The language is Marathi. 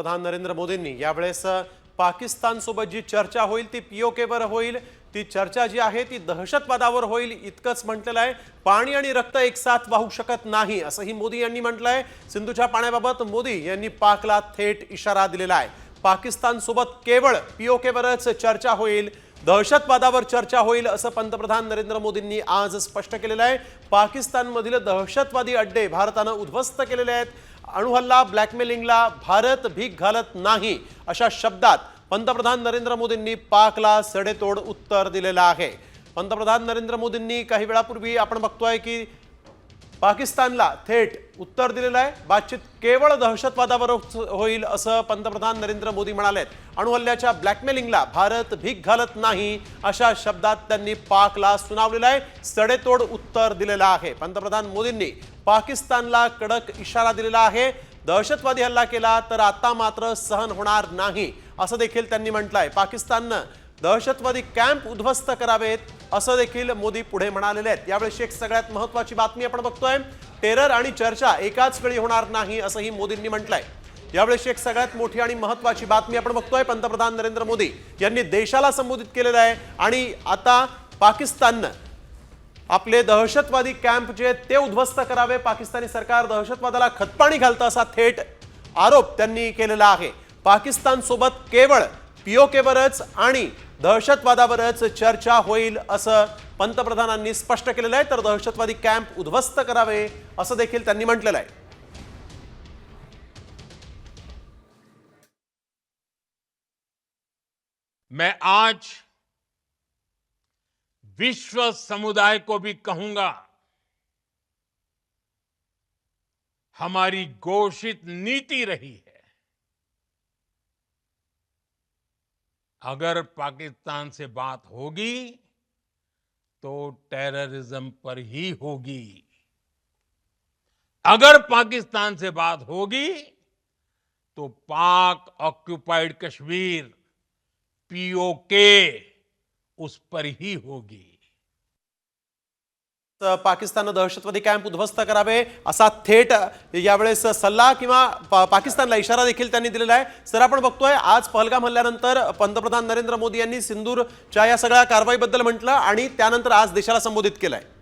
पंतप्रधान नरेंद्र मोदींनी यावेळेस पाकिस्तानसोबत जी चर्चा होईल ती पीओकेवर होईल. ती चर्चा जी आहे ती दहशतवादावर होईल इतकंच म्हटलेलं आहे. पाणी आणि रक्त एक साथ वाहू शकत नाही असंही मोदी यांनी म्हटलं आहे सिंधूच्या पाण्याबाबत मोदी यांनी पाकला थेट इशारा दिलेला आहे. पाकिस्तानसोबत केवळ पीओकेवरच चर्चा होईल. दहशतवादावर चर्चा होईल असं पंतप्रधान नरेंद्र मोदींनी आज स्पष्ट केलेलं आहे. पाकिस्तानमधील दहशतवादी अड्डे भारतानं उद्ध्वस्त केलेले आहेत. अणुहल्ला ब्लॅकमेलिंगला भारत भीक घालत नाही अशा शब्दात पंतप्रधान नरेंद्र मोदींनी पाकला सडेतोड उत्तर दिलेलं आहे. पंतप्रधान नरेंद्र मोदींनी काही वेळापूर्वी आपण बघतोय की पाकिस्तानला थेट उत्तर दिलेलं आहे. बातचीत केवळ दहशतवादावर होईल असं पंतप्रधान नरेंद्र मोदी म्हणाले अणुहल्ल्याच्या ब्लॅकमेलिंगला भारत भीक घालत नाही अशा शब्दात त्यांनी पाकला सुनावलेलं आहे. सडेतोड उत्तर दिलेलं आहे. पंतप्रधान मोदींनी पाकिस्तानला कडक इशारा दिलेला आहे. दहशतवादी हल्ला केला तर आता मात्र सहन होणार नाही असं देखील त्यांनी म्हटलं आहे पाकिस्ताननं दहशतवादी कॅम्प उद्ध्वस्त करावेत असं देखील मोदी पुढे म्हणालेले आहेत. यावेळी एक सगळ्यात महत्वाची बातमी आपण बघतोय. टेरर आणि चर्चा एकाच वेळी होणार नाही असंही मोदींनी म्हटलंय. यावेळी एक सगळ्यात मोठी आणि महत्वाची बातमी आपण बघतोय पंतप्रधान नरेंद्र मोदी यांनी देशाला संबोधित केलेलं आहे. आणि आता पाकिस्ताननं आपले दहशतवादी कॅम्प जे ते उद्ध्वस्त करावे. पाकिस्तानी सरकार दहशतवादाला खतपाणी घालतं असा थेट आरोप त्यांनी केलेला आहे. पाकिस्तानसोबत केवळ पीओकेवरच आणि दहशतवादावरच चर्चा होईल असं पंतप्रधानांनी स्पष्ट केलेलं आहे. तर दहशतवादी कॅम्प उद्ध्वस्त करावे असं देखील त्यांनी म्हटलेलं आहे. मैं आज विश्व समुदाय को भी कहूँगा, हमारी घोषित नीति रही है। अगर पाकिस्तान से बात होगी तो टेररिज्म पर ही होगी। अगर पाकिस्तान से बात होगी तो पाक ऑक्युपाइड कश्मीर पीओके उस पर ही होगी। पाकिस्ताननं दहशतवादी कॅम्प उद्ध्वस्त करावे असा थेट यावेळेस सल्ला किंवा पा- पाकिस्तानला इशारा देखील त्यांनी दिलेला आहे. सर आपण बघतोय आज पहलगाम हल्ल्यानंतर पंतप्रधान नरेंद्र मोदी यांनी सिंदूरच्या या सगळ्या कारवाईबद्दल म्हटलं आणि त्यानंतर आज देशाला संबोधित केलं आहे